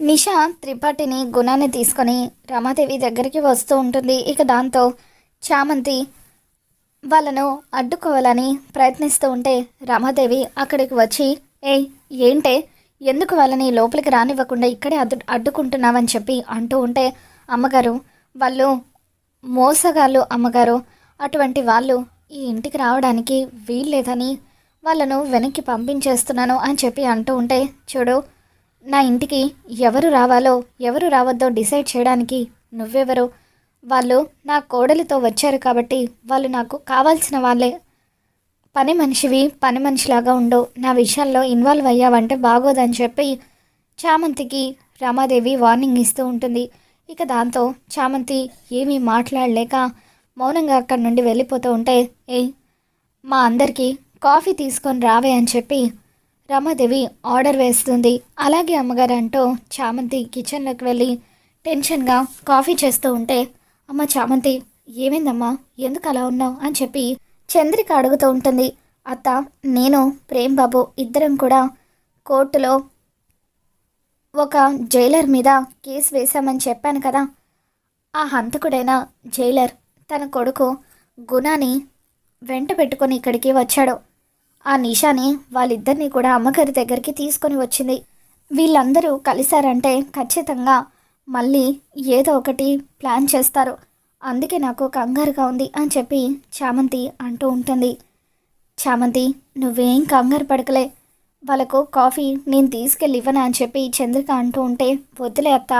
నిషా త్రిపాఠిని గుణాన్ని తీసుకొని రమాదేవి దగ్గరికి వస్తూ ఉంటుంది. ఇక దాంతో చామంతి వాళ్ళను అడ్డుకోవాలని ప్రయత్నిస్తూ ఉంటే రమాదేవి అక్కడికి వచ్చి ఏయ్ ఏంటే? ఎందుకు వాళ్ళని లోపలికి రానివ్వకుండా ఇక్కడే అడ్డు అడ్డుకుంటున్నావని చెప్పి అంటూ ఉంటే అమ్మగారు వాళ్ళు మోసగాళ్ళు అమ్మగారు. అటువంటి వాళ్ళు ఈ ఇంటికి రావడానికి వీల్లేదని వాళ్ళను వెనక్కి పంపించేస్తున్నాను అని చెప్పి అంటూ ఉంటే చూడు నా ఇంటికి ఎవరు రావాలో ఎవరు రావద్దో డిసైడ్ చేయడానికి నువ్వెవరు? వాళ్ళు నా కోడలితో వచ్చారు కాబట్టి వాళ్ళు నాకు కావాల్సిన వాళ్ళే. పని మనిషివి పని మనిషిలాగా ఉండు నా విషయాల్లో ఇన్వాల్వ్ అయ్యావంటే బాగోదని చెప్పి చామంతికి రమాదేవి వార్నింగ్ ఇస్తూ ఉంటుంది. ఇక దాంతో చామంతి ఏమీ మాట్లాడలేక మౌనంగా అక్కడి నుండి వెళ్ళిపోతూ ఉంటే ఏ మా అందరికీ కాఫీ తీసుకొని రావే అని చెప్పి రమాదేవి ఆర్డర్ వేస్తుంది. అలాగే అమ్మగారు అంటూ చామంతి కిచెన్లోకి వెళ్ళి టెన్షన్గా కాఫీ చేస్తూ ఉంటే అమ్మ చామంతి ఏమైందమ్మా? ఎందుకు అలా ఉన్నావు? అని చెప్పి చంద్రిక అడుగుతూ ఉంటుంది. అత్త నేను ప్రేమ్ బాబు ఇద్దరం కూడా కోర్టులో ఒక జైలర్ మీద కేసు వేశామని చెప్పాను కదా. ఆ హంతకుడైన జైలర్ తన కొడుకు గుణాని వెంట పెట్టుకొని ఇక్కడికి వచ్చాడు. ఆ నిషాని వాళ్ళిద్దరినీ కూడా అమ్మగారి దగ్గరికి తీసుకొని వచ్చింది. వీళ్ళందరూ కలిశారంటే ఖచ్చితంగా మళ్ళీ ఏదో ఒకటి ప్లాన్ చేస్తారు. అందుకే నాకు కంగారుగా ఉంది అని చెప్పి చామంతి అంటూ ఉంటుంది. చామంతి నువ్వేం కంగారు పడకలే. వాళ్ళకు కాఫీ నేను తీసుకెళ్ళి ఇవ్వనా అని చెప్పి చంద్రిక అంటూ ఉంటే వద్దులే అత్త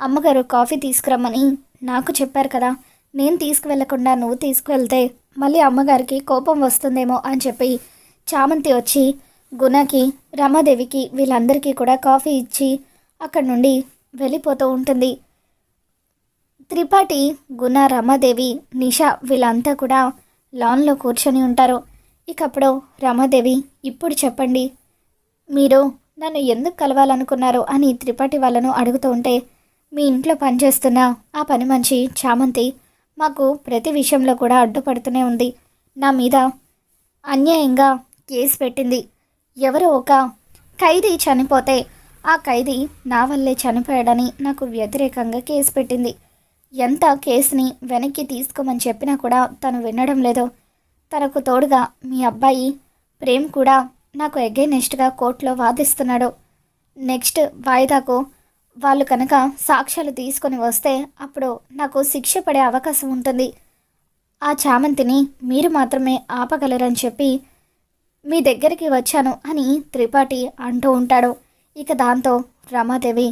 అమ్మగారు కాఫీ తీసుకురమ్మని నాకు చెప్పారు కదా. నేను తీసుకువెళ్ళకుండా నువ్వు తీసుకువెళ్తే మళ్ళీ అమ్మగారికి కోపం వస్తుందేమో అని చెప్పి చామంతి వచ్చి గుణకి రమాదేవికి వీళ్ళందరికీ కూడా కాఫీ ఇచ్చి అక్కడి నుండి వెళ్ళిపోతూ ఉంటుంది. త్రిపాఠి గుణ రమాదేవి నిషా వీళ్ళంతా కూడా లాన్లో కూర్చొని ఉంటారు. ఇకప్పుడు రమాదేవి ఇప్పుడు చెప్పండి. మీరు నన్ను ఎందుకు కలవాలనుకున్నారు? అని త్రిపాఠి వాళ్ళను అడుగుతూ ఉంటే మీ ఇంట్లో పనిచేస్తున్న ఆ పని మంచి చామంతి మాకు ప్రతి విషయంలో కూడా అడ్డుపడుతూనే ఉంది. నా మీద అన్యాయంగా కేసు పెట్టింది. ఎవరో ఒక ఖైదీ చనిపోతే ఆ ఖైదీ నా వల్లే చనిపోయాడని నాకు వ్యతిరేకంగా కేసు పెట్టింది. ఎంత కేసుని వెనక్కి తీసుకోమని చెప్పినా కూడా తను వినడం లేదు. తనకు తోడుగా మీ అబ్బాయి ప్రేమ్ కూడా నాకు ఎగైనెస్ట్గా కోర్టులో వాదిస్తున్నాడు. నెక్స్ట్ వాయిదాకు వాళ్ళు కనుక సాక్ష్యాలు తీసుకొని వస్తే అప్పుడు నాకు శిక్ష పడే అవకాశం ఉంటుంది. ఆ చామంతిని మీరు మాత్రమే ఆపగలరని చెప్పి మీ దగ్గరికి వచ్చాను అని త్రిపాఠి అంటూ ఉంటాడు. ఇక దాంతో రమాదేవి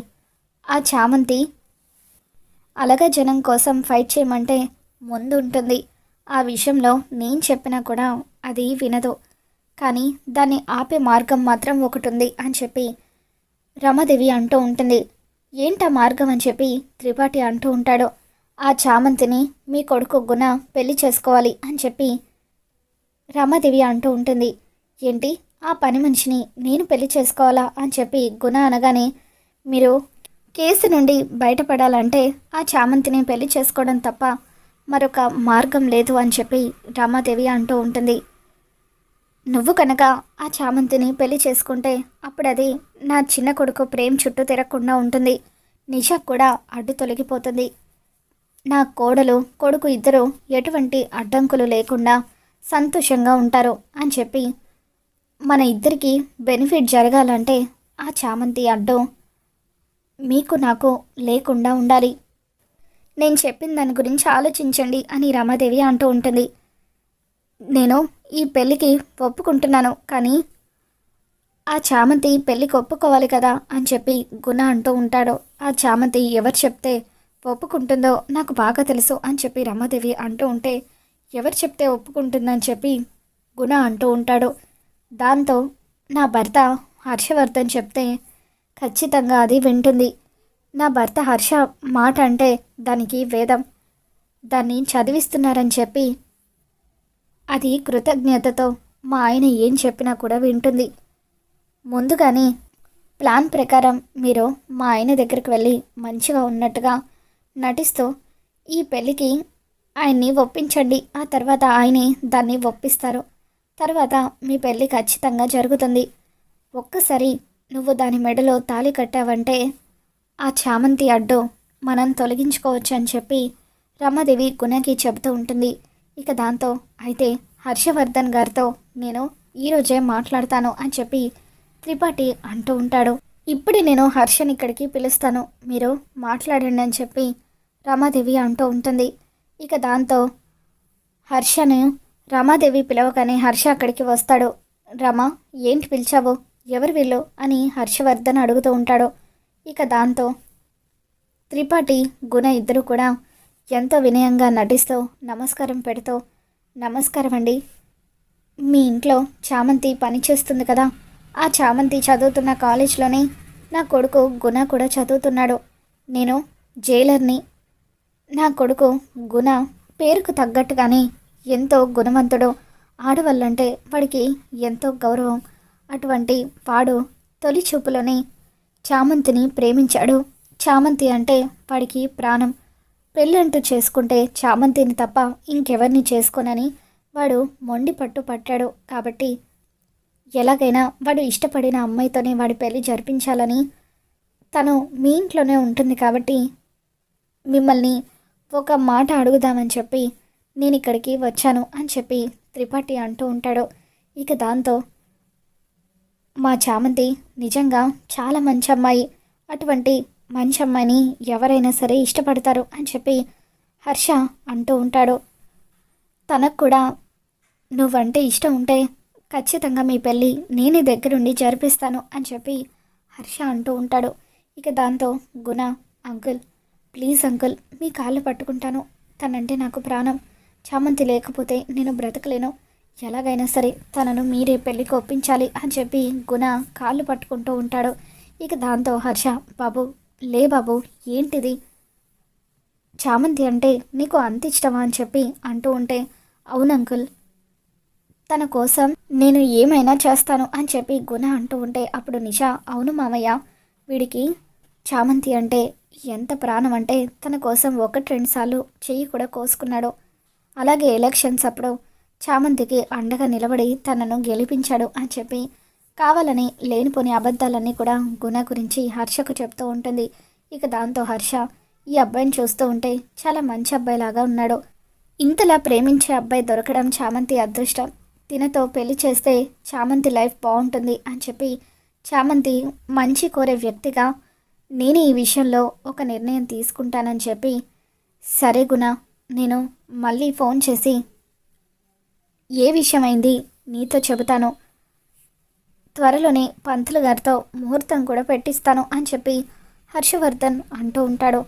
ఆ చామంతి అలగ జనం కోసం ఫైట్ చేయమంటే ముందు ఉంటుంది ఆ విషయంలో నేను చెప్పినా కూడా అది వినదు. కానీ దాన్ని ఆపే మార్గం మాత్రం ఒకటి ఉంది అని చెప్పి రమాదేవి అంటూ ఉంటుంది. ఏంటా మార్గం అని చెప్పి త్రిపాఠి అంటూ ఉంటాడు. ఆ చామంతిని మీ కొడుకు గుణ పెళ్ళి చేసుకోవాలి అని చెప్పి రమాదేవి అంటూ ఉంటుంది. ఏంటి? ఆ పని మనిషిని నేను పెళ్ళి చేసుకోవాలా అని చెప్పి గుణ అనగానే మీరు కేసు నుండి బయటపడాలంటే ఆ చామంతిని పెళ్ళి చేసుకోవడం తప్ప మరొక మార్గం లేదు అని చెప్పి రామాదేవి అంటూ ఉంటుంది. నువ్వు కనుక ఆ చామంతిని పెళ్ళి చేసుకుంటే అప్పుడు అది నా చిన్న కొడుకు ప్రేమ్ చుట్టూ తిరగకుండా ఉంటుంది. నిషా కూడా అడ్డు తొలగిపోతుంది. నా కోడలు కొడుకు ఇద్దరు ఎటువంటి అడ్డంకులు లేకుండా సంతోషంగా ఉంటారు అని చెప్పి మన ఇద్దరికి బెనిఫిట్ జరగాలంటే ఆ చామంతి అడ్డం మీకు నాకు లేకుండా ఉండాలి. నేను చెప్పిన దాని గురించి ఆలోచించండి అని రమాదేవి అంటూ ఉంటుంది. నేను ఈ పెళ్ళికి ఒప్పుకుంటున్నాను కానీ ఆ చామంతి పెళ్ళికి ఒప్పుకోవాలి కదా అని చెప్పి గుణ అంటూ ఉంటాడు. ఆ చామంతి ఎవరు చెప్తే ఒప్పుకుంటుందో నాకు బాగా తెలుసు అని చెప్పి రమాదేవి అంటూ ఉంటే ఎవరు చెప్తే ఒప్పుకుంటుందని చెప్పి గుణ అంటూ ఉంటాడు. దాంతో నా భర్త హర్షవర్ధన్ చెప్తే ఖచ్చితంగా అది వింటుంది. నా భర్త హర్ష మాట అంటే దానికి వేదం. దాన్ని చదివిస్తున్నారని చెప్పి అది కృతజ్ఞతతో మా ఆయన ఏం చెప్పినా కూడా వింటుంది. ముందుగానే ప్లాన్ ప్రకారం మీరు మా ఆయన దగ్గరికి వెళ్ళి మంచిగా ఉన్నట్టుగా నటిస్తూ ఈ పెళ్ళికి ఆయన్ని ఒప్పించండి. ఆ తర్వాత ఆయనే దాన్ని ఒప్పిస్తారు. తర్వాత మీ పెళ్ళి ఖచ్చితంగా జరుగుతుంది. ఒక్కసారి నువ్వు దాని మెడలో తాళి కట్టావంటే ఆ చామంతి అడ్డు మనం తొలగించుకోవచ్చు అని చెప్పి రమాదేవి గుణకి చెబుతూ ఉంటుంది. ఇక దాంతో అయితే హర్షవర్ధన్ గారితో నేను ఈరోజే మాట్లాడతాను అని చెప్పి త్రిపాఠి అంటూ ఉంటాడు. ఇప్పుడు నేను హర్షని ఇక్కడికి పిలుస్తాను. మీరు మాట్లాడండి అని చెప్పి రమాదేవి అంటూ ఉంటుంది. ఇక దాంతో హర్షను రమాదేవి పిలవగానే హర్ష అక్కడికి వస్తాడు. రమ ఏంటి పిలిచావు? ఎవరు వీళ్ళు? అని హర్షవర్ధన్ అడుగుతూ ఉంటాడు. ఇక దాంతో త్రిపాఠి గుణ ఇద్దరు కూడా ఎంతో వినయంగా నటిస్తూ నమస్కారం పెడుతూ నమస్కారం అండి. మీ ఇంట్లో చామంతి పనిచేస్తుంది కదా. ఆ చామంతి చదువుతున్న కాలేజ్లోనే నా కొడుకు గుణ కూడా చదువుతున్నాడు. నేను జైలర్ని. నా కొడుకు గుణ పేరుకు తగ్గట్టుగానే ఎంతో గుణవంతుడు. ఆడవాళ్ళంటే వాడికి ఎంతో గౌరవం. అటువంటి వాడు తొలి చూపులోనే చామంతిని ప్రేమించాడు. చామంతి అంటే వాడికి ప్రాణం. పెళ్ళంటూ చేసుకుంటే చామంతిని తప్ప ఇంకెవరిని చేసుకోనని వాడు మొండి పట్టు పట్టాడు కాబట్టి ఎలాగైనా వాడు ఇష్టపడిన అమ్మాయితోనే వాడి పెళ్ళి జరిపించాలని తను మీ ఇంట్లోనే ఉంటుంది కాబట్టి మిమ్మల్ని ఒక మాట అడుగుదామని చెప్పి నేను ఇక్కడికి వచ్చాను అని చెప్పి త్రిపాఠి అంటూ ఉంటాడు. ఇక దాంతో మా చామంతి నిజంగా చాలా మంచి అమ్మాయి. అటువంటి మంచి అమ్మాయిని ఎవరైనా సరే ఇష్టపడతారు అని చెప్పి హర్ష అంటూ ఉంటాడు. తనకు కూడా నువ్వంటే ఇష్టం ఉంటే ఖచ్చితంగా మీ పెళ్ళి నేనే దగ్గరుండి జరిపిస్తాను అని చెప్పి హర్ష అంటూ ఉంటాడు. ఇక దాంతో గుణ అంకుల్ ప్లీజ్ అంకుల్ మీ కాళ్ళు పట్టుకుంటాను. తనంటే నాకు ప్రాణం. చామంతి లేకపోతే నేను బ్రతకలేను. ఎలాగైనా సరే తనను మీరే పెళ్ళికి ఒప్పించాలి అని చెప్పి గుణ కాళ్ళు పట్టుకుంటూ ఉంటాడు. ఇక దాంతో హర్ష బాబు లే బాబు ఏంటిది? చామంతి అంటే నీకు అంత ఇష్టమా? అని చెప్పి అంటూ ఉంటే అవును అంకుల్ తన కోసం నేను ఏమైనా చేస్తాను అని చెప్పి గుణ అంటూ ఉంటే అప్పుడు నిషా అవును మామయ్య వీడికి చామంతి అంటే ఎంత ప్రాణం అంటే తన కోసం ఒకటి రెండు సార్లు చెయ్యి కూడా కోసుకున్నాడు. అలాగే ఎలక్షన్స్ అప్పుడు చామంతికి అండగా నిలబడి తనను గెలిపించాడు అని చెప్పి కావాలని లేనిపోని అబద్ధాలన్నీ కూడా గుణ గురించి హర్షకు చెప్తూ ఉంటుంది. ఇక దాంతో హర్ష ఈ అబ్బాయిని చూస్తూ ఉంటే చాలా మంచి అబ్బాయిలాగా ఉన్నాడు. ఇంతలా ప్రేమించే అబ్బాయి దొరకడం చామంతి అదృష్టం. తినతో పెళ్ళి చేస్తే చామంతి లైఫ్ బాగుంటుంది అని చెప్పి చామంతి మంచి కోరే వ్యక్తిగా నేను ఈ విషయంలో ఒక నిర్ణయం తీసుకుంటానని చెప్పి సరే గుణ నేను మళ్ళీ ఫోన్ చేసి ఏ విషయమైంది? నీతో చెబుతాను. త్వరలోనే పంతులు గారితో ముహూర్తం కూడా పెట్టిస్తాను అని చెప్పి హర్షవర్ధన్ అంటూ ఉంటాడు.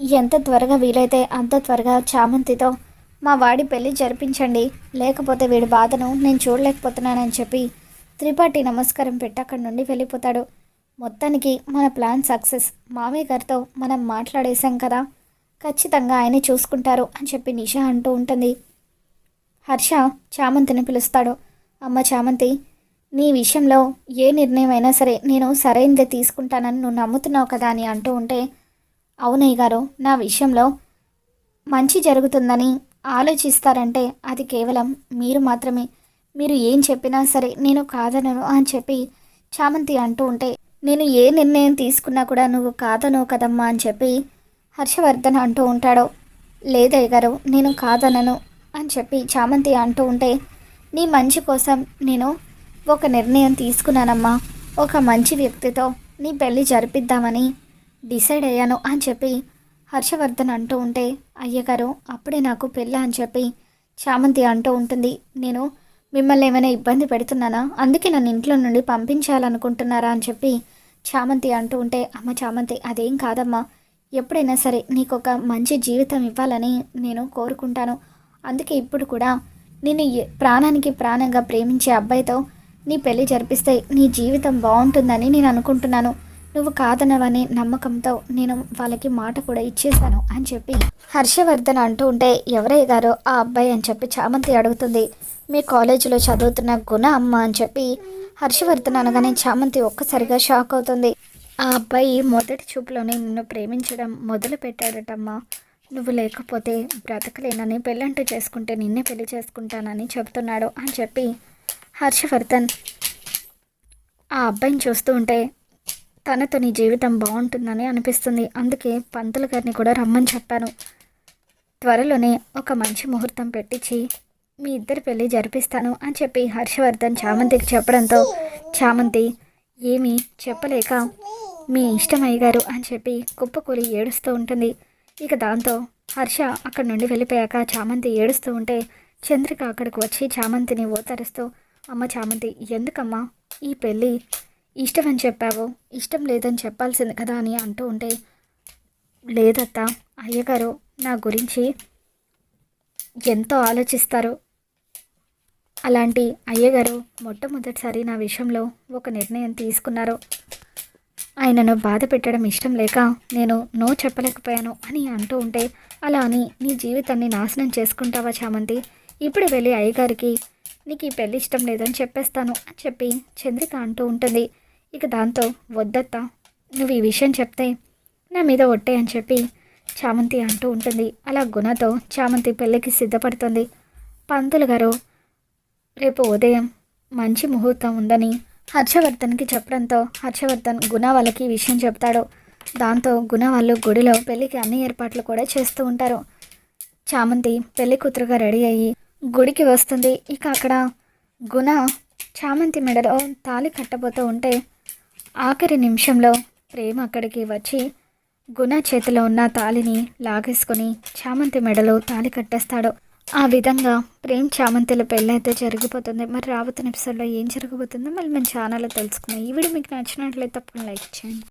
ఎంత త్వరగా వీలైతే అంత త్వరగా చామంతితో మా వాడి పెళ్ళి జరిపించండి. లేకపోతే వీడి బాధను నేను చూడలేకపోతున్నానని చెప్పి త్రిపాఠి నమస్కారం పెట్టి అక్కడి నుండి వెళ్ళిపోతాడు. మొత్తానికి మన ప్లాన్ సక్సెస్. మామయ్య గారితో మనం మాట్లాడేశాం కదా. ఖచ్చితంగా ఆయనే చూసుకుంటారు అని చెప్పి నిషా అంటూ ఉంటుంది. హర్ష చామంతిని పిలుస్తాడు. అమ్మ చామంతి నీ విషయంలో ఏ నిర్ణయం అయినా సరే నేను సరైనదే తీసుకుంటానని నువ్వు నమ్ముతున్నావు కదా అని అంటూ ఉంటే అవునయ్య గారు నా విషయంలో మంచి జరుగుతుందని ఆలోచిస్తారంటే అది కేవలం మీరు మాత్రమే. మీరు ఏం చెప్పినా సరే నేను కాదనను అని చెప్పి చామంతి అంటూ ఉంటే నేను ఏ నిర్ణయం తీసుకున్నా కూడా నువ్వు కాదను కదమ్మా అని చెప్పి హర్షవర్ధన్ అంటూ ఉంటాడు. లేదయ్య గారు నేను కాదనను అని చెప్పి చామంతి అంటూ ఉంటే నీ మంచి కోసం నేను ఒక నిర్ణయం తీసుకున్నానమ్మా. ఒక మంచి వ్యక్తితో నీ పెళ్ళి జరిపిద్దామని డిసైడ్ అయ్యాను అని చెప్పి హర్షవర్ధన్ అంటూ ఉంటే అయ్యగారు అప్పుడే నాకు పెళ్ళ అని చెప్పి చామంతి అంటూ ఉంటుంది. నేను మిమ్మల్ని ఏమైనా ఇబ్బంది పెడుతున్నానా? అందుకే నన్ను ఇంట్లో నుండి పంపించాలనుకుంటున్నారా? అని చెప్పి చామంతి అంటూ ఉంటే అమ్మ చామంతి అదేం కాదమ్మా. ఎప్పుడైనా సరే నీకు ఒక మంచి జీవితం ఇవ్వాలని నేను కోరుకుంటాను. అందుకే ఇప్పుడు కూడా నేను ప్రాణానికి ప్రాణంగా ప్రేమించే అబ్బాయితో నీ పెళ్ళి జరిపిస్తే నీ జీవితం బాగుంటుందని నేను అనుకుంటున్నాను. నువ్వు కాదనవనే నమ్మకంతో నేను వాళ్ళకి మాట కూడా ఇచ్చేశాను అని చెప్పి హర్షవర్ధన్ అంటూ ఉంటే ఎవరయ్య గారు ఆ అబ్బాయి అని చెప్పి చామంతి అడుగుతుంది. మీ కాలేజీలో చదువుతున్న గుణ అమ్మ అని చెప్పి హర్షవర్ధన్ అనగానే చామంతి ఒక్కసారిగా షాక్ అవుతుంది. ఆ అబ్బాయి మొదటి చూపులోనే నిన్ను ప్రేమించడం మొదలు పెట్టాడటమ్మా. నువ్వు లేకపోతే బ్రతకలేనని పెళ్ళంటూ చేసుకుంటే నిన్నే పెళ్ళి చేసుకుంటానని చెబుతున్నాడు అని చెప్పి హర్షవర్ధన్ ఆ అబ్బాయిని చూస్తూ ఉంటే తనతో నీ జీవితం బాగుంటుందని అనిపిస్తుంది. అందుకే పంతులు గారిని కూడా రమ్మని చెప్పాను. త్వరలోనే ఒక మంచి ముహూర్తం పెట్టించి మీ ఇద్దరి పెళ్ళి జరిపిస్తాను అని చెప్పి హర్షవర్ధన్ చామంతికి చెప్పడంతో చామంతి ఏమీ చెప్పలేక మీ ఇష్టం అయ్యగారు అని చెప్పి కుప్పకూలి ఏడుస్తూ ఉంటుంది. ఇక దాంతో హర్ష అక్కడి నుండి వెళ్ళిపోయాక చామంతి ఏడుస్తూ ఉంటే చంద్రిక అక్కడికి వచ్చి చామంతిని ఓతరుస్తూ అమ్మ చామంతి ఎందుకమ్మా ఈ పెళ్ళి? ఇష్టమని చెప్పావు ఇష్టం లేదని చెప్పాల్సింది కదా అని అంటూ ఉంటే లేదత్తా అయ్యగారు నా గురించి ఎంతో ఆలోచిస్తారు. అలాంటి అయ్యగారు మొట్టమొదటిసారి నా విషయంలో ఒక నిర్ణయం తీసుకున్నారు. ఆయనను బాధ పెట్టడం ఇష్టం లేక నేను నో చెప్పలేకపోయాను అని అంటూ ఉంటే అలా అని నీ జీవితాన్ని నాశనం చేసుకుంటావా చామంతి? ఇప్పుడు వెళ్ళి అయ్యగారికి నీకు ఈ పెళ్ళి ఇష్టం లేదని చెప్పేస్తాను అని చెప్పి చంద్రిక అంటూ ఉంటుంది. ఇక దాంతో వద్దత్త నువ్వు ఈ విషయం చెప్తే నా మీద ఒట్టే అని చెప్పి చామంతి అంటూ ఉంటుంది. అలా గుణతో చామంతి పెళ్ళికి సిద్ధపడుతుంది. పంతులు గారు రేపు ఉదయం మంచి ముహూర్తం ఉందని హర్షవర్ధన్కి చెప్పడంతో హర్షవర్ధన్ గుణ వాళ్ళకి ఈ విషయం చెప్తాడు. దాంతో గుణ వాళ్ళు గుడిలో పెళ్ళికి అన్ని ఏర్పాట్లు కూడా చేస్తూ ఉంటారు. చామంతి పెళ్ళి కూతురుగా రెడీ అయ్యి గుడికి వస్తుంది. ఇక అక్కడ గుణ చామంతి మెడలో తాళి కట్టబోతూ ఉంటే ఆఖరి నిమిషంలో ప్రేమ అక్కడికి వచ్చి గుణ చేతిలో ఉన్న తాళిని లాగేసుకొని చామంతి మెడలో తాళి కట్టేస్తాడు. ఆ విధంగా ప్రేమ్ చామంతిల పెళ్ళి అయితే జరిగిపోతుంది. మరి రాబోతున్న ఎపిసోడ్లో ఏం జరగబోతుందో మళ్ళీ మన ఛానల్లో తెలుసుకుందాం. ఈ వీడియో మీకు నచ్చినట్లయితే తప్పకుండా లైక్ చేయండి.